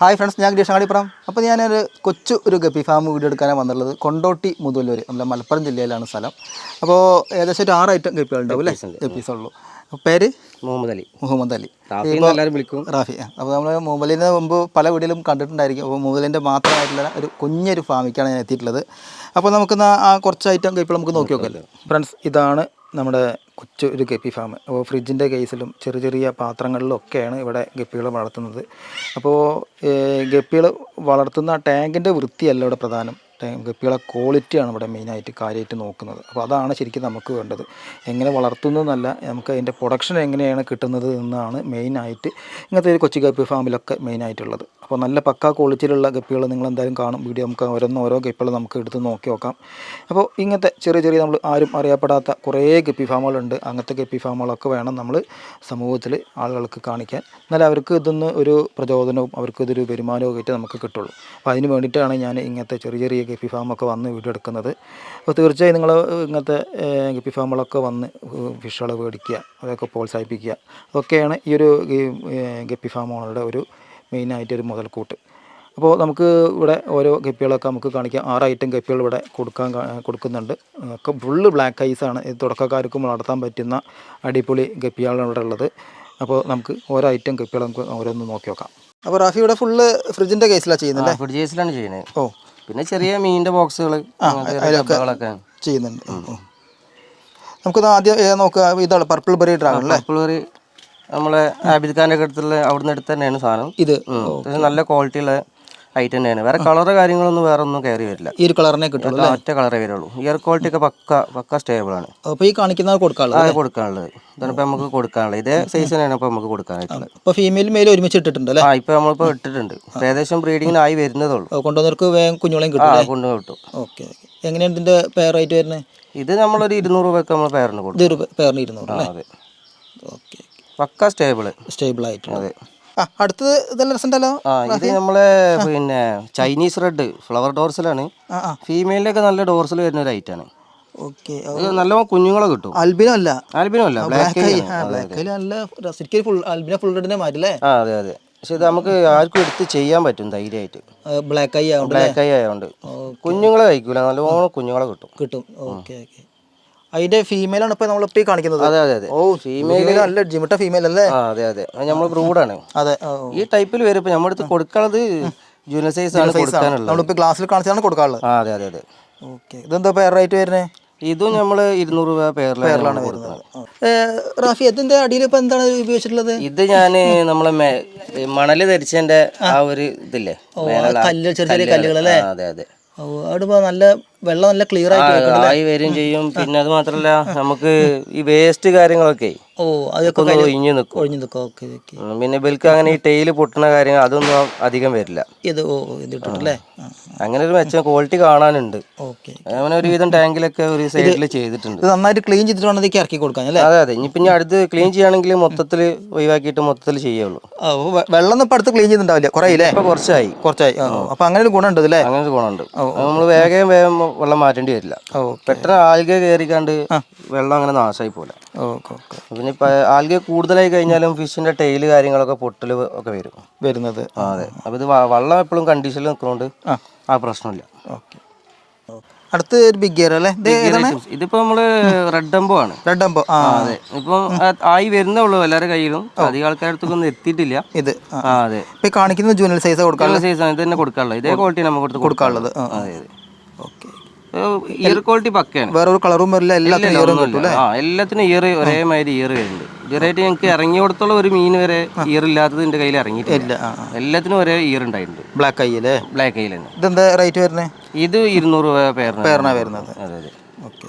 Hi friends ഞാൻ ഗിരീഷ് അങ്ങാടിപ്പുറം അപ്പോൾ ഞാനൊരു കൊച്ചു ഒരു ഗപ്പി ഫാം വീഡിയോ എടുക്കാനാണ് വന്നിട്ടുള്ളത്. കൊണ്ടോട്ടി മുതലൂർ നമ്മുടെ മലപ്പുറം ജില്ലയിലാണ് സ്ഥലം. അപ്പോൾ ഏകദേശം ഒരു ആറ് ഐറ്റം ഗപ്പികളുണ്ടാവും അല്ലേ? ഗപ്പീസ് ഉള്ളൂ. പേര്? മുഹമ്മദ് അലി. മുഹമ്മദ് അലി. എല്ലാവരും വിളിക്കും. റാഫി അപ്പോൾ നമ്മൾ മുമ്പലിന് മുമ്പ് പല വീഡിയോയിലും കണ്ടിട്ടുണ്ടായിരിക്കും. അപ്പോൾ മുതലിന്റെ മാത്രമായിട്ടുള്ള ഒരു കുഞ്ഞൊരു ഫാമിക്കാണ് ഞാൻ എത്തിയിട്ടുള്ളത്. അപ്പോൾ നമുക്ക് ആ കുറച്ച് ഐറ്റം ഗപ്പികൾ നമുക്ക് നോക്കി നോക്കാമല്ലോ ഫ്രണ്ട്സ് ഇതാണ് നമ്മുടെ കൊച്ചു ഒരു ഗപ്പി ഫാം. അപ്പോൾ ഫ്രിഡ്ജിന്റെ കേസിലും ചെറിയ ചെറിയ പാത്രങ്ങളിലൊക്കെയാണ് ഇവിടെ ഗപ്പികൾ വളർത്തുന്നത്. അപ്പോൾ ഗപ്പികൾ വളർത്തുന്ന ടാങ്കിന്റെ വൃത്തിയല്ല ഇവിടെ പ്രധാനം. ഗപ്പികളെ ക്വാളിറ്റിയാണ് ഇവിടെ മെയിനായിട്ട് കാര്യമായിട്ട് നോക്കുന്നത്. അപ്പോൾ അതാണ് ശരിക്കും നമുക്ക് വേണ്ടത്. എങ്ങനെ വളർത്തുന്നു എന്നല്ല നമുക്ക് അതിന്റെ പ്രൊഡക്ഷൻ എങ്ങനെയാണ് കിട്ടുന്നത് എന്നാണ് മെയിനായിട്ട് ഇങ്ങനത്തെ ഒരു കൊച്ചു ഗപ്പി ഫാമിലൊക്കെ മെയിനായിട്ടുള്ളത്. അപ്പോൾ നല്ല പക്കാ ക്വാളിറ്റിയിലുള്ള ഗപ്പികൾ നിങ്ങൾ എന്തായാലും കാണും. വീഡിയോ നമുക്ക് ഓരോന്ന് ഓരോ ഗപ്പികൾ നമുക്ക് എടുത്ത് നോക്കി നോക്കാം. അപ്പോൾ ഇങ്ങനത്തെ ചെറിയ ചെറിയ നമ്മൾ ആരും അറിയപ്പെടാത്ത കുറേ ഗപ്പി ഫാമുകളുണ്ട്. അങ്ങനത്തെ ഗപ്പി ഫാമുകളൊക്കെ വേണം നമ്മൾ സമൂഹത്തിൽ ആളുകൾക്ക് കാണിക്കാൻ. എന്നാൽ അവർക്ക് ഇതൊന്ന് ഒരു പ്രചോദനവും അവർക്ക് ഇതൊരു വരുമാനവും ആയിട്ട് നമുക്ക് കിട്ടുള്ളൂ. അപ്പോൾ അതിന് വേണ്ടിയിട്ടാണ് ഞാൻ ഇങ്ങനത്തെ ചെറിയ ചെറിയ ഗപ്പി ഫാമൊക്കെ വന്ന് വീഡിയോ എടുക്കുന്നത്. അപ്പോൾ തീർച്ചയായും നിങ്ങൾ ഇങ്ങനത്തെ ഗപ്പി ഫാമുകളൊക്കെ വന്ന് ഫിഷുകൾ മേടിക്കുക അതൊക്കെ പ്രോത്സാഹിപ്പിക്കുക. അതൊക്കെയാണ് ഈ ഒരു ഗപ്പി ഫാമുകളുടെ ഒരു മെയിനായിട്ടൊരു മുതൽക്കൂട്ട്. അപ്പോൾ നമുക്ക് ഇവിടെ ഓരോ ഗപ്പികളൊക്കെ നമുക്ക് കാണിക്കാം. ആറ് ഐറ്റം ഗപ്പികൾ ഇവിടെ കൊടുക്കാൻ കൊടുക്കുന്നുണ്ട്. ഒക്കെ ഫുള്ള് ബ്ലാക്ക് ഐസാണ് ഇത് തുടക്കക്കാർക്കും നടത്താൻ പറ്റുന്ന അടിപൊളി ഗപ്പികളാണ് ഇവിടെ ഉള്ളത്. അപ്പോൾ നമുക്ക് ഓരോ ഐറ്റം ഗപ്പികൾ നമുക്ക് ഓരോന്ന് നോക്കി നോക്കാം. അപ്പോൾ റാഫി ഇവിടെ ഫുള്ള് ഫ്രിഡ്ജിന്റെ കേസിലാണ് ചെയ്യുന്നത് ഫ്രിഡ്ജ് കേസിലാണ് ചെയ്യുന്നത്. ഓ. പിന്നെ ചെറിയ മീനിന്റെ ബോക്സുകൾ ചെയ്യുന്നുണ്ട്. നമുക്കത് ആദ്യം നോക്കുക? ഇതാണ് പർപ്പിൾ ബെറി ഡ്രാഗൺ അല്ലേ? പർപ്പിൾ നമ്മളെ ആബിദ് ഒക്കെ അടുത്തുള്ള അവിടുന്ന് അടുത്ത് തന്നെയാണ് സാധനം. ഇത്. നല്ല ക്വാളിറ്റി ഉള്ള ഐറ്റം തന്നെയാണ്. വേറെ കളറ് കാര്യങ്ങളൊന്നും വേറെ ഒന്നും കയറി വരില്ല. ഈ ഒരു കളറിനെ കിട്ടുള്ളൂ ഒറ്റ കളറേ വരുള്ളൂ. ഇയർ ക്വാളിറ്റി ഒക്കെ പക്ക പക്ക സ്റ്റേബിൾ ആണ്. അപ്പോൾ ഈ കാണിക്കുന്ന കൊടുക്കാനുള്ളത് കൊടുക്കാനുള്ളത്. ഇതാണ് നമുക്ക് കൊടുക്കാനുള്ളത്. ഇതേ സൈസ് തന്നെയാണ് ഇപ്പൊ നമുക്ക് കൊടുക്കാനായിട്ടുള്ളത്. അപ്പോൾ ഫീമെയിൽ മെയിൽ ഒരുമിച്ച് ഇട്ടിട്ടുണ്ട് അല്ലേ? ആ ഇപ്പൊ നമ്മളിപ്പോ ഇട്ടിട്ടുണ്ട്. ഏകദേശം ബ്രീഡിങ്ങിനായി വരുന്നതേ ഉള്ളൂ ഓ, കൊണ്ടുവന്നവർക്ക് വേഗം കുഞ്ഞുങ്ങളെയും കിട്ടും കൊണ്ടു കിട്ടും. ഓക്കെ എങ്ങനെയാണ് ഇതിന്റെ പെയർ ആയിട്ട് വരുന്നത്? ഇത് നമ്മളൊരു ഇരുന്നൂറ് രൂപയ്ക്ക് നമ്മൾ പെയറിന് കൊടുക്കും. പെയറിന് ഇരുന്നൂറ് അല്ലേ? അതെ. ഓക്കെ. പക്ക സ്റ്റേബിൾ സ്റ്റേബിൾ ആയിട്ടുള്ളത്. ആ അടുത്തത് ഇതെല്ലാം രസമുണ്ടല്ലോ. ആ ഇത് നമ്മളെ പിന്നെ ചൈനീസ് റെഡ് ഫ്ലവർ ഡോർസലാണ് ഫീമെയിലൊക്കെ നല്ല ഡോർസൽ വരുന്ന ഒരു ഐറ്റാണ് ഓക്കെ നല്ല കുഞ്ഞുങ്ങളെ കിട്ടും. അൽബിനോ അല്ല? ആൽബിനോ അല്ല ബ്ലാക്ക് ബ്ലാക്ക് നല്ല ശരിക്കും ഫുൾ അൽബിന ഫുൾ റെഡിനെ മാറ്റില്ലേ ആ അതെ അതെ. പക്ഷെ ഇത് നമുക്ക് ആർക്കും എടുത്ത് ചെയ്യാൻ പറ്റും ധൈര്യമായിട്ട്. ബ്ലാക്ക് ഐ ആവുണ്ട് ബ്ലാക്ക് ഐ ആയതുകൊണ്ട് കുഞ്ഞുങ്ങളെ കഴിക്കൂല നല്ലോണം കുഞ്ഞുങ്ങളെ കിട്ടും. കിട്ടും. Okay okay. അതിന്റെ ഫീമെയിൽ ആണ് ഇപ്പൊ നമ്മളിപ്പോ കാണിക്കുന്നത്. അതെ അതെ അതെ. ഓ ഫീമെയിൽ നല്ല ജിമിട്ട ഫീമെയിൽ അല്ലേ? അതെ അതെ. നമ്മൾ ബ്രൂഡാണ് അതെ ഈ ടൈപ്പിൽ വരും. ഇപ്പൊ നമ്മുടെ അടുത്ത് കൊടുക്കാനുള്ളത് ജൂനിയർ സൈസ് ആണ് കൊടുക്കാനുള്ളത്. നമ്മളിപ്പോ ക്ലാസ്സിൽ കാണിച്ചാണ് കൊടുക്കാനുള്ളത്. അതെ അതെ അതെ. ഓക്കെ ഇതെന്താ പേർ റേറ്റ് വരുന്നത് ഇതും നമ്മൾ ഇരുന്നൂറ് രൂപ പേരിലാണ് കൊടുക്കുന്നത്. റാഫി അതിന്റെ അടിയിൽ ഇപ്പൊ എന്താണ് ഉപയോഗിച്ചിട്ടുള്ളത്? ഇത് ഞാൻ നമ്മളെ മണൽ ധരിച്ചതിന്റെ ആ. ഒരു ഇതില്ലേ? കല്ല് ചെറിയ ചെറിയ കല്ലുകൾ അല്ലേ? അതെ അതെ. അവിടെ നല്ല വെള്ളം നല്ല ക്ലിയർ ആയി വരും ചെയ്യും. പിന്നെ അത് മാത്രല്ല നമുക്ക് ഈ വേസ്റ്റ് കാര്യങ്ങളൊക്കെ ഓ അതൊക്കെ ഒഴിഞ്ഞു നിൽക്കും. ഒഴിഞ്ഞു നിൽക്കും. Okay okay. പിന്നെ ഇവർക്ക് അങ്ങനെ ഈ ടെയിൽ പൊട്ടുന്ന കാര്യങ്ങൾ അതൊന്നും അധികം വരില്ല. ഇത് ഓ ഇത് ഇട്ടിട്ടല്ലേ? അങ്ങനെ ഒരു മെച്ചം ക്വാളിറ്റി കാണാനുണ്ട്. ഓക്കെ അങ്ങനെ ഒരുവിധം ടാങ്കിലൊക്കെ ഒരു സൈഡിൽ ചെയ്തിട്ടുണ്ട്. ഇത് നന്നായിട്ട് ക്ലീൻ ചെയ്തിട്ട് വേണം ഇതൊക്കെ ഇറക്കി കൊടുക്കാൻ അല്ലേ? അതെ അതെ. ഇനി പിന്നെ അടുത്ത് ക്ലീൻ ചെയ്യുകയാണെങ്കിൽ മൊത്തത്തിൽ ഒഴിവാക്കിയിട്ട് മൊത്തത്തിൽ ചെയ്യുള്ളൂ. വെള്ളം ഇപ്പം അടുത്ത് ക്ലീൻ ചെയ്തിട്ടുണ്ടാവില്ല. കുറേ ഇല്ലേ ഇപ്പൊ കുറച്ചായി. കുറച്ചായി. അപ്പൊ അങ്ങനെ ഒരു ഗുണമുണ്ട് അല്ലേ? അങ്ങനെ ഒരു ഗുണമുണ്ട്. നമ്മൾ വേഗം വേഗം വെള്ളം മാറ്റേണ്ടി വരില്ല. പെട്ടെന്ന് ആൽഗ കയറിക്കാണ്ട് വെള്ളം അങ്ങനെ നാശമായി പോലെ പിന്നെ ഇപ്പൊ ആൽഗ കൂടുതലായി കഴിഞ്ഞാലും ഫിഷിന്റെ ടെയിൽ കാര്യങ്ങളൊക്കെ പൊട്ടൽ ഒക്കെ വരും. വരുന്നത്. അതെ. അപ്പൊ ഇത് വള്ളം എപ്പോഴും കണ്ടീഷനിൽ നിൽക്കുന്നോണ്ട് ആ. പ്രശ്നമില്ല. ഓക്കെ. അടുത്ത് ഒരു ബിഗ് ഗിയർ അല്ലേ? ഇത് ഇതിപ്പോ നമ്മൾ റെഡ് അംബോ ആണ്. റെഡ് അംബോ ആ. അതെ. ഇപ്പൊ ആയി വരുന്നേ ഉള്ളൂ എല്ലാവരുടെ കയ്യിലും. അധികം ആൾക്കാരുടെ അടുത്തൊന്നും എത്തിയിട്ടില്ല. ഇത്. ആ. അതെ. ഇപ്പൊ ഈ കാണിക്കുന്നത് ജൂനിയർ സൈസ് കൊടുക്കാനുള്ള സൈസ് ആണ്. ഇത് തന്നെ കൊടുക്കാനുള്ളത് ഇതേ ക്വാളിറ്റി നമുക്ക് കൊടുത്ത് കൊടുക്കാനുള്ളത് അതെ. ഓക്കെ. ഇയർ ക്വാളിറ്റി പക്കയാണ്. വേറെ ഒരു കളറും വരില്ല എല്ലാത്തിനും ആ എല്ലാത്തിനും ഇയർ ഒരേമാതിരി ഇയർ വരുന്നുണ്ട്. ഇതുവരെയായിട്ട് ഞങ്ങൾക്ക് ഇറങ്ങി കൊടുത്തുള്ള ഒരു മീൻ വരെ ഇയർ ഇല്ലാത്തത് എന്റെ കയ്യിൽ ഇറങ്ങിയിട്ടില്ല. എല്ലാത്തിനും ഒരേ ഇയർ ഉണ്ടായിട്ടുണ്ട്. ബ്ലാക്ക് ഐ അല്ലേ ബ്ലാക്ക് ഐ തന്നെ. ഇതെന്താ റേറ്റ് വരുന്നത് ഇത് ഇരുന്നൂറ് രൂപ വരുന്നത്. അതെ അതെ. ഓക്കെ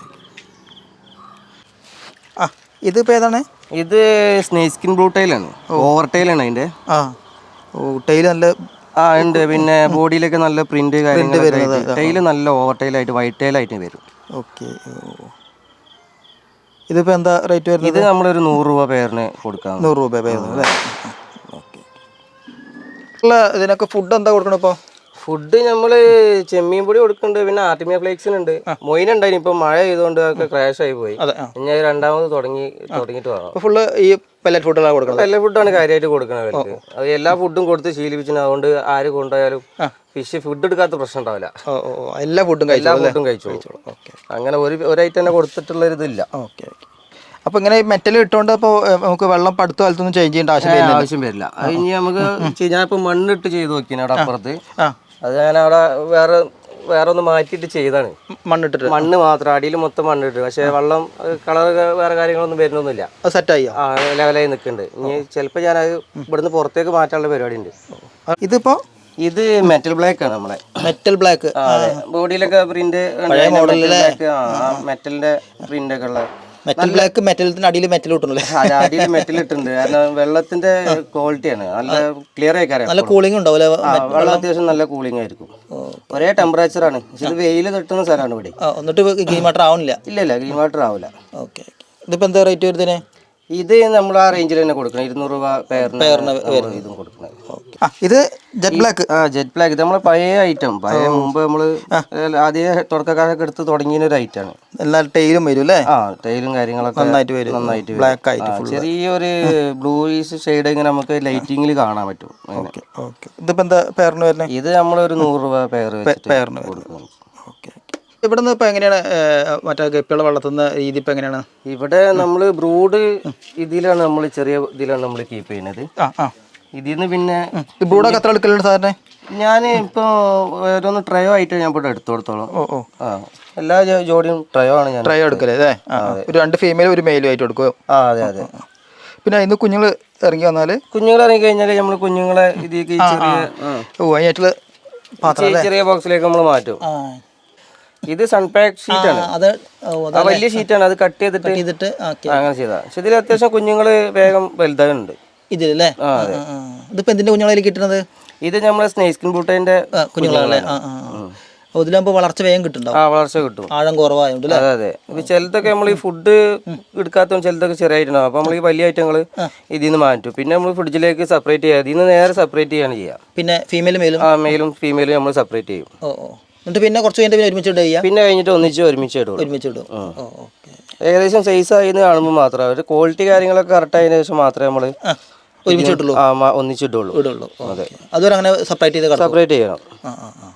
ആ ഇതിപ്പോൾ ഏതാണ്? ഇത് സ്നേക് സ്കിൻ ബ്ലൂ ടൈലാണ്. ഓവർ ടൈലാണ് അതിന്റെ. ആ ഓ ടൈൽ നല്ല ആ ഉണ്ട്. പിന്നെ ബോഡിയിലൊക്കെ നല്ല പ്രിന്റ് കാര്യങ്ങളൊക്കെ ടൈൽ നല്ല ഓവർ ടൈലായിട്ട് വൈറ്റ് ടൈലായിട്ട് വരും. ഓക്കെ. ഇതിപ്പോ എന്താ റേറ്റ് വരുന്നത്? ഇത് നമ്മളൊരു നൂറ് രൂപ പേരിന് കൊടുക്കാം. നൂറ് രൂപ അല്ലേ? ഓക്കെ. ഇതിനൊക്കെ ഫുഡ് എന്താ കൊടുക്കണം ഇപ്പോൾ ഫുഡ് നമ്മൾ ചെമ്മീൻ പൊടി കൊടുക്കുന്നുണ്ട് പിന്നെ ആർട്ടിമിയ ഫ്ലേക്സിനുണ്ട് മൊയിൻ ഉണ്ടായിരുന്നു ഇപ്പൊ മഴ ചെയ്തുകൊണ്ട് അതൊക്കെ ക്രാഷ് ആയി പോയി. രണ്ടാമത് തുടങ്ങി തുടങ്ങിട്ട് വേണം ഫുള്ള് ഈ പെല്ലറ്റ് ഫുഡാണ് കൊടുക്കുന്നത്. പെല്ലറ്റ് ഫുഡാണ് കാര്യമായിട്ട് കൊടുക്കുന്നത് അത് എല്ലാ ഫുഡും കൊടുത്ത് ശീലിപ്പിച്ചു അതുകൊണ്ട് ആര് കൊണ്ടുപോയാലും ഫിഷ് ഫുഡ് എടുക്കാത്ത പ്രശ്നം ഉണ്ടാവില്ല. എല്ലാ ഫുഡും എല്ലാ കഴിച്ചു ഫുഡും കഴിച്ചോളൂ. ഓക്കെ. അങ്ങനെ ഒരു ഒരു ഐറ്റം തന്നെ കൊടുത്തിട്ടുള്ള ഒരിതില്ല ഇതില്ല. Okay okay. അപ്പോൾ ഇങ്ങനെ മെറ്റൽ ഇട്ടുകൊണ്ട് അപ്പോൾ നമുക്ക് വെള്ളം പടുത്തു കാലത്തൊന്നും ചേഞ്ച് ചെയ്യേണ്ട ആവശ്യം ആവശ്യം വരില്ല. അത് ഇനി നമുക്ക് ഞാനിപ്പോ മണ്ണിട്ട് ചെയ്ത് നോക്കിയാണ് അവിടെ അപ്പുറത്ത്. അത് ഞാൻ അവിടെ വേറെ വേറെ ഒന്ന് മാറ്റിയിട്ട് ചെയ്താണ് മണ്ണിട്ടിട്ട്. മണ്ണ് മാത്രം അടിയിൽ മൊത്തം മണ്ണിട്ട് പക്ഷേ വെള്ളം കളർ വേറെ കാര്യങ്ങളൊന്നും വരുന്നൊന്നുമില്ല. സെറ്റായി ആ ലെവലായി നിൽക്കുന്നുണ്ട്. ഇനി ചിലപ്പോൾ ഞാൻ അത് ഇവിടുന്ന് പുറത്തേക്ക് മാറ്റാനുള്ള പരിപാടി ഉണ്ട് ഇതിപ്പോൾ ഇത് മെറ്റൽ ബ്ലാക്ക് ആണ് നമ്മളെ. മെറ്റൽ ബ്ലാക്ക് ബോഡിയിലൊക്കെ പ്രിന്റ് മെറ്റലിന്റെ പ്രിന്റ് ഒക്കെ ഉള്ള മെറ്റൽ ബ്ലാക്ക് മെറ്റലിന്റെ അടിയിൽ മെറ്റൽ ഇട്ടുണ്ട് അടിയിൽ മെറ്റൽ ഇട്ടുണ്ട് കാരണം വെള്ളത്തിന്റെ ക്വാളിറ്റിയാണ് നല്ല ക്ലിയർ ആയിക്കാരം നല്ല കൂളിംഗ് ഉണ്ടാവും വെള്ളം അത്യാവശ്യം നല്ല കൂളിംഗ് ആയിരിക്കും. ഒരേ ടെമ്പറേച്ചർ ആണ്. പക്ഷെ ഇത് വെയിൽ തട്ടുന്ന സ്ഥലമാണ് ഇവിടെ. എന്നിട്ട് ഗ്രീൻ വാട്ടർ ആവുന്നില്ല ഇല്ല ഇല്ല ഗ്രീൻ വാട്ടർ ആവില്ല ഓക്കെ ഇതിപ്പോ എന്താ റേറ്റ് വരുന്നതിന് ഇത് നമ്മൾ ആ റേഞ്ചിൽ തന്നെ കൊടുക്കണം. ഇരുന്നൂറ് രൂപ പേരിന് ഇതും ആ ഇത് ജെറ്റ് ബ്ലാക്ക് ആ ജെറ്റ് ബ്ലാക്ക് ഇത് നമ്മളെ പഴയ ഐറ്റം പഴയ മുമ്പ് നമ്മൾ ആദ്യം തുടക്കക്കാരൊക്കെ എടുത്ത് തുടങ്ങിയ ഒരു ഐറ്റം ആണ്. എല്ലാ ടൈലും വരും അല്ലേ? ആ ടൈലും കാര്യങ്ങളൊക്കെ നന്നായിട്ട് വരും. നന്നായിട്ട് ബ്ലാക്ക് ആയിട്ട് ചെറിയൊരു ബ്ലൂയിഷ് ഷെയ്ഡ് ഇങ്ങനെ നമുക്ക് ലൈറ്റിംഗിൽ കാണാൻ പറ്റും. ഓക്കെ എന്താ പേരിന് വരുന്നത് ഇത് നമ്മളൊരു നൂറ് രൂപ പേർ പേരിന് കൊടുക്കും. ഓക്കെ ഇവിടെ നിന്ന് ഇപ്പോൾ എങ്ങനെയാണ് മറ്റേ ഗപ്പികളെ വളർത്തുന്ന രീതി ഇപ്പോൾ എങ്ങനെയാണ്? ഇവിടെ നമ്മൾ ബ്രൂഡ് ഇതിലാണ് നമ്മൾ ചെറിയ ഇതിലാണ് നമ്മൾ കീപ്പ് ചെയ്യുന്നത്. ആ ആ. ഇതിൽ നിന്ന് പിന്നെ ഇവിടെ എത്ര എടുക്കലുണ്ട് സാറിന്? ഞാൻ ഇപ്പോൾ ഓരോന്ന് ട്രയോ ആയിട്ട് ഞാൻ ഇവിടെ എടുത്തു കൊടുത്തോളാം ഓ. ഓ എല്ലാ ജോഡിയും ട്രയോ ആണ് ഞാൻ ട്രയോ എടുക്കലേ ആ. ഒരു രണ്ട് ഫീമെയിലും ഒരു മെയിലും ആയിട്ട് എടുക്കുമോ ആ അതെ അതെ. പിന്നെ ഇന്ന് കുഞ്ഞുങ്ങൾ ഇറങ്ങി വന്നാൽ കുഞ്ഞുങ്ങൾ ഇറങ്ങി കഴിഞ്ഞാൽ നമ്മൾ കുഞ്ഞുങ്ങളെ ഇതിലേക്ക് ചെറിയ ചെറിയ ബോക്സിലേക്ക് നമ്മൾ മാറ്റും. ഇത് സൺപാക്ക് ഷീറ്റ് ആണ്. അത് ഷീറ്റ് ആണ് വലിയ അത് കട്ട് ചെയ്തിട്ട് അങ്ങനെ ചെയ്താൽ പക്ഷെ ഇതിൽ അത്യാവശ്യം കുഞ്ഞുങ്ങൾ വേഗം വലുതാകുന്നുണ്ട് ഇതിലല്ലേ? ഇതിപ്പോ എന്തിന്റെ കുഞ്ഞുങ്ങളായിരിക്കും കിട്ടുന്നത്? ഇത് നമ്മളെ സ്നേസ്കിൻ ബൂട്ടേന്റെ കുഞ്ഞുങ്ങളാണല്ലേ? ഇതിലാകുമ്പോൾ വളർച്ച വേഗം കിട്ടുന്നുണ്ടാവും. ആ വളർച്ച കിട്ടും. ആഴം കുറവായതുകൊണ്ട് അതെ അതെ. ഇപ്പൊ ചിലതൊക്കെ നമ്മൾ ഈ ഫുഡ് എടുക്കാത്ത ചിലതൊക്കെ ചെറിയ ഐറ്റം അപ്പൊ നമ്മൾ ഈ വലിയ ഐറ്റങ്ങൾ ഇതിൽ നിന്ന് മാറ്റും. പിന്നെ നമ്മൾ ഫ്രിഡ്ജിലേക്ക് സെപ്പറേറ്റ് ചെയ്യാം. ഇതിൽ നിന്ന് നേരെ സെപ്പറേറ്റ് ചെയ്യാണ് ചെയ്യുക പിന്നെ ഫീമെയിൽ മെയിലും ആ മെയിലും ഫീമെയിലും നമ്മൾ സെപ്പറേറ്റ് ചെയ്യും. ഓ എന്നിട്ട് പിന്നെ കുറച്ച് കഴിഞ്ഞിട്ട് പിന്നെ ഒരുമിച്ച് ഇടുക ചെയ്യാം? പിന്നെ കഴിഞ്ഞിട്ട് ഒന്നിച്ച് ഒരുമിച്ച് ഇടും. ഒരുമിച്ച് ഇടും. ഏകദേശം സൈസ് ആയി കാണുമ്പോൾ മാത്രം. ക്വാളിറ്റി കാര്യങ്ങളൊക്കെ കറക്റ്റ് ആയതിനു ശേഷം മാത്രമേ നമ്മൾ ഒരുമിച്ച് ഇട്ടുള്ളൂ ഒന്നിച്ചിടുള്ളൂ ഇടുള്ളൂ. അതെ. അതുവരെ അങ്ങനെ സെപ്പറേറ്റ് ചെയ്ത് സെപ്പറേറ്റ് ചെയ്യണം. ആ ആ ആ.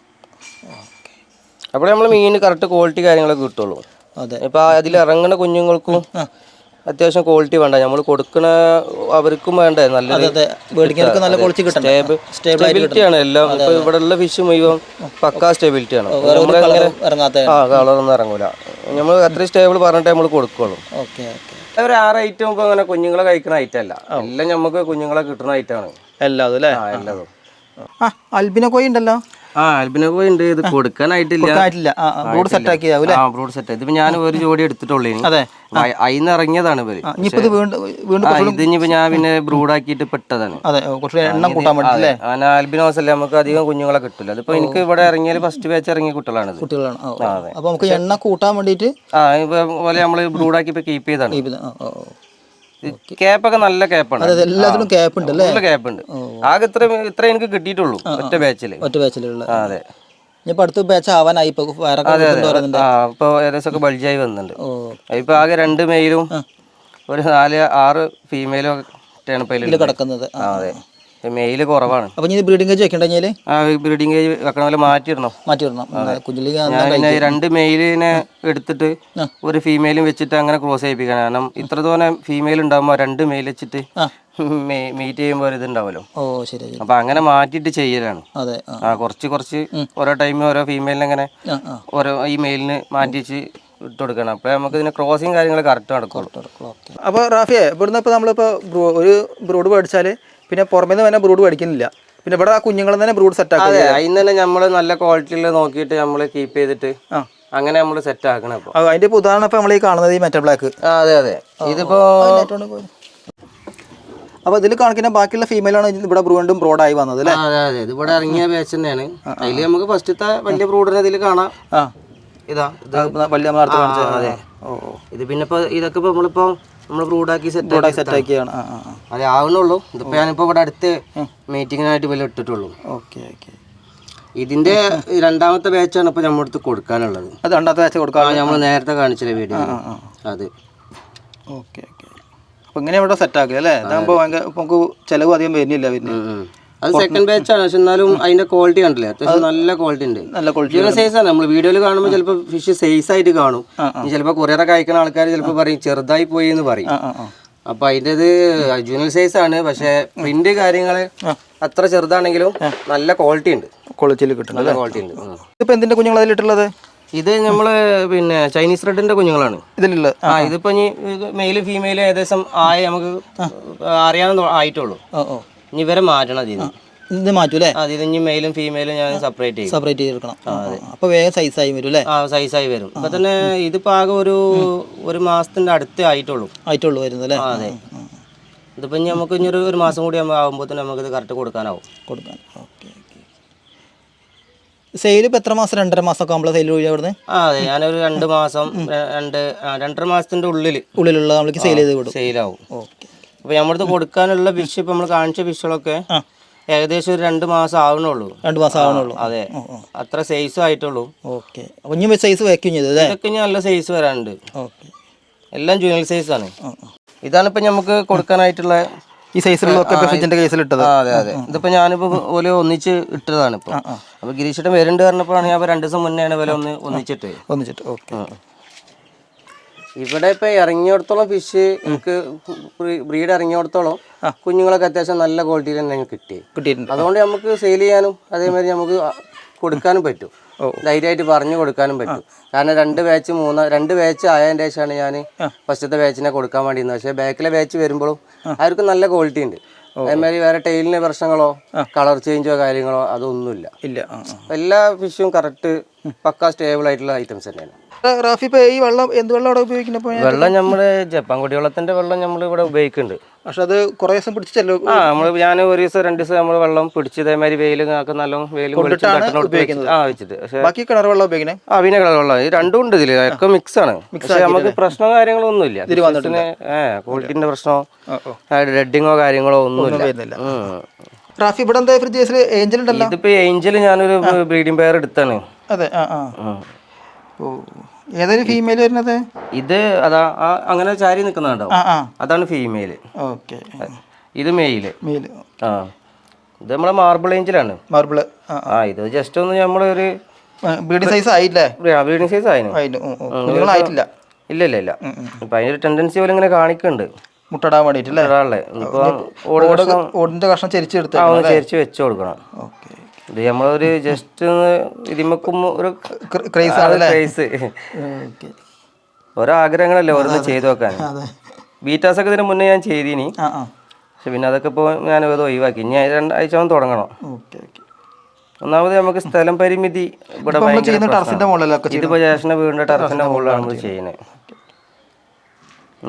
അപ്പോൾ നമ്മൾ മീൻ കറക്റ്റ് ക്വാളിറ്റി കാര്യങ്ങളൊക്കെ കിട്ടുള്ളൂ. അതെ. ഇപ്പൊ അതിൽ ഇറങ്ങുന്ന കുഞ്ഞുങ്ങൾക്കും അത്യാവശ്യം ക്വാളിറ്റി വേണ്ട. നമ്മൾ കൊടുക്കണ അവർക്കും വേണ്ടേ? മേടിക്കാനൊക്കെ നല്ല ക്വാളിറ്റി കിട്ടണം. സ്റ്റെബിലിറ്റി ആണ്. എല്ലാം ഇപ്പൊ ഇവിടെ ഉള്ള ഫിഷ് മുഴുവൻ പക്കാ സ്റ്റെബിലിറ്റി ആണ്. ആ കളറൊന്നും ഇറങ്ങൂല. നമ്മൾ അത്രയും സ്റ്റേബിൾ പറഞ്ഞിട്ടേ നമ്മൾ കൊടുക്കുള്ളൂ. Okay okay. ഒരു ആറ് ഐറ്റം ഇപ്പൊ അങ്ങനെ കുഞ്ഞുങ്ങളെ കഴിക്കുന്ന ഐറ്റം അല്ല. എല്ലാം നമുക്ക് കുഞ്ഞുങ്ങളെ കിട്ടുന്ന ഐറ്റമാണ് എല്ലാതും അല്ലേ? എല്ലാതും. ആ അൽബിന കോഴി ഉണ്ടല്ലോ? ആ അൽബിന കോയി ഇത് കൊടുക്കാനായിട്ടില്ല. ആയിട്ടില്ല ബ്രൂഡ് സെറ്റ് ആക്കിയതാവും ആ ബ്രോഡ് സെറ്റ് ഇതിപ്പോ ഞാൻ ഒരു ജോഡി എടുത്തിട്ടുള്ളൂ അതെ. അയിന്ന് ഇറങ്ങിയതാണ് ഇവർ. ഇത് വീണ്ടും ഇനിയിപ്പോ ഞാൻ പിന്നെ ബ്രൂഡ് ആക്കിയിട്ട് പെട്ടതാണ്. അതെ ഓ, കുറച്ച് എണ്ണം കൂട്ടാൻ അങ്ങനെ ആൽബിനോസ് അല്ലേ നമുക്ക് അധികം കുഞ്ഞുങ്ങളെ കിട്ടില്ല അതിപ്പോ എനിക്ക് ഇവിടെ ഇറങ്ങിയാൽ ഫസ്റ്റ് ബാച്ച് ഇറങ്ങിയ കുട്ടികളാണ്. കുട്ടികളാണ് അപ്പൊ. നമുക്ക് എണ്ണ കൂട്ടാൻ വേണ്ടിയിട്ട് ആ ഇപ്പൊ പോലെ നമ്മൾ ബ്രൂഡാക്കി ഇപ്പൊ കീപ്പ് ചെയ്താണ്. ക്യാപ്പൊക്കെ നല്ല ക്യാപ്പാണ്. എല്ലാത്തിനും ക്യാപ്പ് ഉണ്ട് നല്ല ക്യാപ്പ് ഉണ്ട് ആകെ ഇത്ര ഇത്ര എനിക്ക് കിട്ടിയിട്ടുള്ളൂ ഒറ്റ ബാച്ചിൽ ഒറ്റ ബാച്ചിലുള്ള അതെ. അടുത്ത ബാച്ച് ആവാനായി ഇപ്പൊ ബൾജായി വന്നിട്ടുണ്ട്. ഇപ്പൊ ആകെ രണ്ട് മെയിലും ഒരു നാല് ആറ് ഫീമെയിലും ഒക്കെയാണ് ഇപ്പൊ കിടക്കുന്നത്. അതെ. മെയിൽ കുറവാണ്. അപ്പൊ ഇനി ബ്രീഡിംഗ് കേജ് വെക്കണ്ട ആ ബ്രീഡിംഗ് കേജ് വെക്കണ പോലെ മാറ്റിയിടണം. മാറ്റി വിടണം കുഞ്ഞിലേക്ക് ഞാൻ രണ്ട് മെയിലിനെ എടുത്തിട്ട് ഒരു ഫീമെയിലും വെച്ചിട്ട് അങ്ങനെ ക്രോസ് ചെയ്യിപ്പിക്കണം. കാരണം ഇത്ര തോന്നെ ഫീമെയിൽ ഉണ്ടാകുമ്പോ രണ്ട് മെയിൽ വെച്ചിട്ട് മീറ്റ് ചെയ്യുമ്പോൾ ഒരു ഇതുണ്ടാവല്ലോ ഓ ശരി അപ്പൊ അങ്ങനെ മാറ്റിയിട്ട് ചെയ്യലാണ്. അതെ ആ. കുറച്ച് കുറച്ച് ഓരോ ടൈമിൽ ഓരോ ഫീമെയിലിനെ അങ്ങനെ ഓരോ ഈ മെയിലിന് മാറ്റി വെച്ച് ഇട്ട് കൊടുക്കണം അപ്പൊ നമുക്ക് ഇതിന് ക്രോസിങ് കാര്യങ്ങൾ കറക്റ്റ് അപ്പൊ അപ്പോൾ റാഫിയെ ഇവിടുന്ന് ഇപ്പോൾ നമ്മളിപ്പോൾ ഒരു ബ്രോഡ് മേടിച്ചാൽ പിന്നെ പുറമേ നിന്ന് തന്നെ ബ്രൂഡ് മേടിക്കുന്നില്ല. പിന്നെ ഇവിടെ ആ കുഞ്ഞുങ്ങൾ തന്നെ ബ്രൂഡ് സെറ്റ് ആക്കുക അതെ അതിന് തന്നെ നമ്മൾ നല്ല ക്വാളിറ്റിയിൽ നോക്കിയിട്ട് നമ്മൾ കീപ്പ് ചെയ്തിട്ട് അങ്ങനെ നമ്മൾ സെറ്റ് ആക്കണം അപ്പോൾ അതിന്റെ ഉദാഹരണം ഇപ്പൊ നമ്മൾ ഈ കാണുന്നത് ഈ മെറ്റ ബ്ലാക്ക് അതെ അതെ. ഇതിപ്പോ അപ്പൊ ഇതിൽ കാണിക്കുന്ന ബാക്കിയുള്ള ഫീമെയിൽ ആണ് ഇവിടെ ബ്രൂണ്ടും ആയി വന്നത് അല്ലേ? അതെ അതെ. ഇത് ഇവിടെ ഇറങ്ങിയ ബാച്ച് തന്നെയാണ്. അതിൽ നമുക്ക് ഫസ്റ്റത്തെ വലിയ ബ്രൂഡിനെ ഇതിൽ കാണാം. ഇതാ ഇത്. വലിയ നമ്മൾ അതെ. ഓ ഓ. ഇത് പിന്നെ ഇപ്പൊ ഇതൊക്കെ ഇപ്പൊ നമ്മളിപ്പോ നമ്മൾ ബ്രൂഡാക്കി സെറ്റ് സെറ്റ് ആക്കിയാണ് ആ ആ ആ. അതെ ആവുന്നുള്ളൂ. ഇതിപ്പോ ഞാനിപ്പോ ഇവിടെ അടുത്ത് മീറ്റിങ്ങിനായിട്ട് വില ഇട്ടിട്ടുള്ളൂ. Okay okay. ഇതിന്റെ രണ്ടാമത്തെ ബാച്ചാണ് ഇപ്പൊ നമ്മുടെ അടുത്ത് കൊടുക്കാനുള്ളത്. അത് രണ്ടാമത്തെ ബാച്ച് കൊടുക്കാൻ നമ്മൾ നേരത്തെ കാണിച്ചില്ലേ വീഡിയോ അത്. Okay okay. അപ്പൊ ഇങ്ങനെ ഇവിടെ സെറ്റ് ആക്കുക അല്ലേ? ഇപ്പൊ നമുക്ക് ചിലവ് അധികം വരുന്നില്ല പിന്നെ. അത് സെക്കൻഡ് ബാച്ച് ആണ്. പക്ഷെ എന്നാലും അതിന്റെ ക്വാളിറ്റി കണ്ടില്ലേ? അത്യാവശ്യം നല്ല ക്വാളിറ്റി ഉണ്ട്. നല്ല ക്വാളിറ്റി സൈസ് ആണ്. നമ്മൾ വീഡിയോയിൽ കാണുമ്പോൾ ചിലപ്പോൾ ഫിഷ് സൈസ് ആയിട്ട് കാണും. ചിലപ്പോൾ കൊറിയറൊക്കെ അയക്കുന്ന ആൾക്കാർ ചിലപ്പോൾ പറയും ചെറുതായി പോയി എന്ന് പറയും. അപ്പൊ അതിന്റെ ഇത് ജൂനിയർ സൈസ് ആണ്. പക്ഷെ പ്രിന്റ് കാര്യങ്ങൾ അത്ര ചെറുതാണെങ്കിലും നല്ല ക്വാളിറ്റി ഉണ്ട്. ക്വാളിറ്റിയിൽ കിട്ടുന്നത് നല്ല ക്വാളിറ്റി ഉണ്ട്. ഇപ്പൊ എന്തിന്റെ കുഞ്ഞുങ്ങൾ അതിലിട്ടുള്ളത്? ഇത് നമ്മൾ പിന്നെ ചൈനീസ് റെഡിന്റെ കുഞ്ഞുങ്ങളാണ്. ഇതിലുള്ള ആ ഇതിപ്പോ ഇനി മെയിൽ ഫീമെയിൽ ഏകദേശം ആയി നമുക്ക് അറിയാൻ ആയിട്ടുള്ളൂ. ഇനി ഇവരെ മാറ്റണം അതിന് ഇത് മാറ്റൂ അല്ലേ ഇനി മെയിലും ഫീമെയിലും ഞാൻ സെപ്പറേറ്റ് ചെയ്യും. സെപ്പറേറ്റ് ചെയ്തെടുക്കണം. അപ്പോൾ വേഗം സൈസായി വരും അല്ലേ? ആ സൈസായി വരും. ഇപ്പൊ തന്നെ ഇതിപ്പോ ആകെ ഒരു ഒരു മാസത്തിന്റെ അടുത്തേ ആയിട്ടുള്ളൂ. ആയിട്ടുള്ളൂ വരുന്നത് അല്ലേ? അതെ. ഇതിപ്പോ ഇനി നമുക്ക് ഇനി ഒരു മാസം കൂടി ആകുമ്പോൾ തന്നെ നമുക്ക് ഇത് കറക്റ്റ് കൊടുക്കാനാവും. കൊടുക്കാൻ. ഓക്കെ സെയിൽ ഇപ്പോൾ എത്ര മാസം? രണ്ടര മാസം ഒക്കെ നമ്മളെ സെയിൽ വഴി അവിടുന്ന് അതെ. ഞാനൊരു രണ്ട് മാസം രണ്ട് രണ്ടര മാസത്തിന്റെ ഉള്ളിൽ ഉള്ളിലുള്ള നമ്മൾക്ക് സെയിൽ ചെയ്ത് വിടും. സെയിലാവും ഓക്കെ. അപ്പൊ നമ്മുടെ കൊടുക്കാനുള്ള ഫിഷ് ഇപ്പൊ നമ്മൾ കാണിച്ച ഫിഷുകളൊക്കെ ഏകദേശം ഒരു രണ്ട് മാസം ആവണുള്ളൂ. രണ്ട് മാസം ആവണുള്ളൂ. അതെ. അത്ര സൈസും ആയിട്ടുള്ളൂ. ഓക്കെ. അപ്പോൾ ഇനി സൈസ് വയ്ക്കും ചെയ്തത് ഇതൊക്കെ ഇനി നല്ല സൈസ് വരാനുണ്ട്. ഓക്കെ. എല്ലാം ജൂനിയർ സൈസ് ആണ്. ഇതാണ് ഇപ്പൊ നമുക്ക് കൊടുക്കാനായിട്ടുള്ള ഈ ഇപ്പോൾ ഫ്രിഡ്ജിന്റെ കേസിലിട്ടത് അതെ അതെ. ഇതിപ്പോ ഞാനിപ്പോ ഓലെ ഒന്നിച്ച് ഇട്ടതാണ് ഇപ്പൊ. അപ്പൊ ഗിരീഷേട്ടൻ വരുന്നുണ്ട് പറഞ്ഞപ്പോഴാണ് ഞാൻ രണ്ടു ദിവസം മുന്നെയാണ് വില ഒന്ന് ഒന്നിച്ചിട്ട്. ഒന്നിച്ചിട്ട്. ഓക്കെ. ഇവിടെ ഇപ്പൊ ഇറങ്ങിയോടത്തോളം ഫിഷ് എനിക്ക് ബ്രീഡ് ഇറങ്ങിയോടത്തോളം കുഞ്ഞുങ്ങളൊക്കെ അത്യാവശ്യം നല്ല ക്വാളിറ്റിയിൽ തന്നെ കിട്ടി. കിട്ടിയിട്ടുണ്ട്. അതുകൊണ്ട് നമുക്ക് സെയിൽ ചെയ്യാനും അതേമാതിരി നമുക്ക് കൊടുക്കാനും പറ്റും. ധൈര്യമായിട്ട് പറഞ്ഞു കൊടുക്കാനും പറ്റും. കാരണം രണ്ട് ബാച്ച് മൂന്ന് രണ്ട് ബാച്ച് ആയതിന് ശേഷമാണ് ഞാൻ ഫസ്റ്റത്തെ ബാച്ചിനെ കൊടുക്കാൻ വേണ്ടിയിരുന്നത്. പക്ഷേ ബാക്കിലെ ബാച്ച് വരുമ്പോഴും അവർക്ക് നല്ല ക്വാളിറ്റി ഉണ്ട്. അതേമാതിരി വേറെ ടൈലിന് പ്രശ്നങ്ങളോ കളർ ചേഞ്ചോ കാര്യങ്ങളോ അതൊന്നുമില്ല. ഇല്ല. എല്ലാ ഫിഷും കറക്റ്റ് പക്ക സ്റ്റേബിൾ ആയിട്ടുള്ള ഐറ്റംസ് തന്നെയാണ്. റാഫി ഇപ്പോൾ ഈ വെള്ളം എന്ത് വെള്ളം അവിടെ ഉപയോഗിക്കുന്നത് വെള്ളം നമ്മുടെ ജപ്പാൻ കുടിവെള്ളത്തിന്റെ വെള്ളം നമ്മൾ ഇവിടെ ഉപയോഗിക്കുന്നുണ്ട് പക്ഷെ അത് കുറെ ദിവസം പിടിച്ചല്ലോ ചെല്ലും ആ നമ്മൾ ഞാൻ ഒരു ദിവസം രണ്ട് ദിവസം നമ്മൾ വെള്ളം പിടിച്ച് ഇതേമാതിരി വെയിൽ ഒക്കെ നല്ല വെയിൽ ആ വെച്ചിട്ട്. പക്ഷേ ബാക്കി കിണർ വെള്ളം ഉപയോഗിക്കണേ ആ പിന്നെ കളർ വെള്ളം. ഈ രണ്ടും ഉണ്ട് ഇതിൽ. ഒക്കെ മിക്സ് ആണ് പക്ഷെ നമുക്ക് പ്രശ്നമോ കാര്യങ്ങളോ ഒന്നുമില്ല. ഇല്ല ഏ ക്വാളിറ്റിന്റെ പ്രശ്നമോ ഓ. കാര്യങ്ങളോ ഒന്നുമില്ല. ഉം. റാഫി ഇവിടെ എന്താ ഫ്രിഡ്ജ് കേസിൽ ഏഞ്ചൽ ഉണ്ടല്ലോ? ഇതിപ്പോ ഏഞ്ചൽ ഞാനൊരു ബ്രീഡിംഗ് പെയർ എടുത്താണ്. അതെ ആ ആ. ഓ. ഏതൊരു ഫീമെയിൽ വരുന്നത്? ഇത് അതാ അങ്ങനെ ചാരി നിൽക്കുന്നുണ്ടാവും. അതാണ് ഫീമെയിൽ ഓക്കെ. ഇത് മെയിൽ മെയിൽ ആ. ഇത് നമ്മളെ മാർബിൾ ഏഞ്ചിലാണ് മാർബിൾ ആ ഇത് ജസ്റ്റ് ഒന്ന് നമ്മളൊരു ബീഡി സൈസ് ആയില്ലേ? ബ്രീഡിംഗ് സൈസ് ആയിരുന്നു കുഞ്ഞുങ്ങളായിട്ടില്ല. ഇല്ല ഇല്ല ഇല്ല. ഇപ്പൊ അതിനൊരു ടെൻഡൻസി പോലെ ഇങ്ങനെ കാണിക്കുന്നുണ്ട്. മുട്ടടാൻ വേണ്ടിട്ടല്ലേ ഓടിന്റെ കഷ്ണം ചെരിച്ചെടുത്ത് ചേരിച്ച് വെച്ച് കൊടുക്കണം. ഓക്കെ. ഇത് നമ്മളൊരു ജസ്റ്റ് ഇതിമക്കും ഒരു ക്രൈസ് ക്രൈസ് ഓരോ ആഗ്രഹങ്ങളല്ലേ ഓരോന്ന് ചെയ്തു നോക്കാൻ. ബീറ്റാസ് ഒക്കെ ഇതിന് മുന്നേ ഞാൻ ചെയ്തിനി. പക്ഷെ പിന്നെ അതൊക്കെ ഇപ്പോൾ ഞാൻ വേറെ ഒഴിവാക്കി. ഇനി രണ്ടാഴ്ച ആവും തുടങ്ങണം. ഒന്നാമത് നമുക്ക് സ്ഥലം പരിമിതി ഇവിടെ ഇതിപ്പോ ജേഷന്റെ വീടിന്റെ ടെറസിന്റെ മുകളിലാണ് നമ്മൾ ചെയ്യുന്നത്.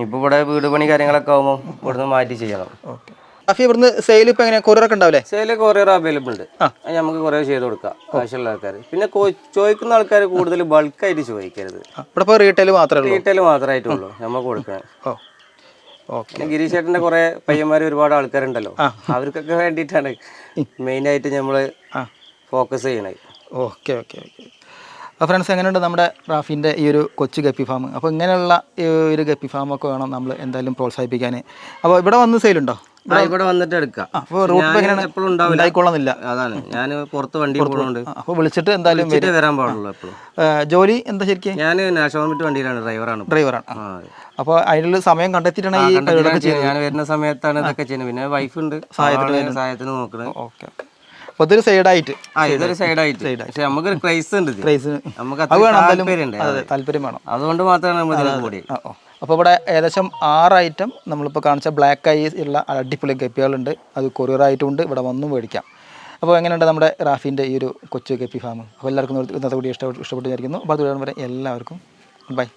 ഇപ്പൊ ഇവിടെ വീട് പണി കാര്യങ്ങളൊക്കെ ആവുമ്പോൾ ഇവിടുന്ന് മാറ്റി ചെയ്യണം. ഓക്കെ. റാഫി ഇവിടുന്ന് സെയിൽ ഇപ്പൊ എങ്ങനെ കൊറിയറൊക്കെ ഉണ്ടാവില്ലേ? സെയിൽ കൊറിയർ അവൈലബിൾ ഉണ്ട്. നമുക്ക് കൊറിയർ ചെയ്ത് കൊടുക്കാം ആവശ്യമുള്ള ആൾക്കാർ പിന്നെ ചോദിക്കുന്ന ആൾക്കാർ കൂടുതൽ ബൾക്കായിട്ട് ചോദിക്കരുത്. ഇവിടെ ഇപ്പോൾ റീറ്റെയിൽ മാത്രമേ ഉള്ളൂ. റീറ്റെയിൽ മാത്രമായിട്ടുള്ളൂ നമ്മൾ കൊടുക്കാൻ ഓ. ഓക്കെ. പിന്നെ ഗിരീഷ് ചേട്ടന്റെ കുറെ പയ്യന്മാർ ഒരുപാട് ആൾക്കാരുണ്ടല്ലോ. അവർക്കൊക്കെ വേണ്ടിയിട്ടാണ് മെയിൻ ആയിട്ട് നമ്മൾ ഫോക്കസ് ചെയ്യണത്. Okay okay okay. അപ്പോൾ ഫ്രണ്ട്സ് എങ്ങനെയുണ്ട് നമ്മുടെ റാഫിന്റെ ഈ ഒരു കൊച്ചു ഗപ്പി ഫാം അപ്പോൾ ഇങ്ങനെയുള്ള ഈ ഒരു ഗപ്പി ഫാമൊക്കെ വേണം നമ്മൾ എന്തായാലും പ്രോത്സാഹിപ്പിക്കാൻ അപ്പോൾ ഇവിടെ വന്ന് സെയിലുണ്ടോ ഇവിടെ വന്നിട്ട് എടുക്കാം. എപ്പോഴും ഉണ്ടാവില്ല. അതാണ്. ഞാൻ പുറത്ത് വണ്ടി പോകുന്നുണ്ട് അപ്പോൾ വിളിച്ചിട്ട് എന്തായാലും വരാൻ പാടുള്ളൂ എപ്പോഴും. ജോലി എന്താ ശരിക്കും? ഞാൻ നാഷണൽ മിറ്റ് വണ്ടിയിലാണ് ഡ്രൈവറാണ്. ഡ്രൈവറാണ്. അപ്പൊ അപ്പോൾ അതിനുള്ള സമയം കണ്ടെത്തിയിട്ടാണ് ഈ ഞാൻ വരുന്ന സമയത്താണ് ഇതൊക്കെ ചെയ്യുന്നത്. പിന്നെ വൈഫ് ഉണ്ട് സഹായത്തിന് സഹായത്തിന് നോക്കുന്നത് ഓക്കെ അപ്പോൾ ഇതൊരു സൈഡായിട്ട്. ആ ഇതൊരു സൈഡായിട്ട്. പക്ഷെ നമുക്ക് ക്രൈസ് ഉണ്ട് ക്രൈസ് നമുക്ക് താല്പര്യം വേണം. അതുകൊണ്ട് മാത്രമാണ് നമ്മൾ കൂടി ഓ. അപ്പോൾ ഇവിടെ ഏകദേശം ആറ് ഐറ്റം നമ്മളിപ്പോൾ കാണിച്ച ബ്ലാക്ക് ഐ ഉള്ള അടിപൊളി ഗപ്പികളുണ്ട്. അത് കൊറിയർ ആയിട്ടുണ്ട് ഇവിടെ വന്നും മേടിക്കാം. അപ്പോൾ എങ്ങനെയുണ്ട് നമ്മുടെ റാഫിന്റെ ഈ ഒരു കൊച്ചു ഗപ്പി ഫാം അപ്പോൾ എല്ലാവർക്കും ഇന്നത്തെ കൂടി ഇഷ്ടപ്പെട്ടു ഇഷ്ടപ്പെട്ടു വിചാരിക്കുന്നു. അപ്പോൾ അത് എല്ലാവർക്കും ബൈ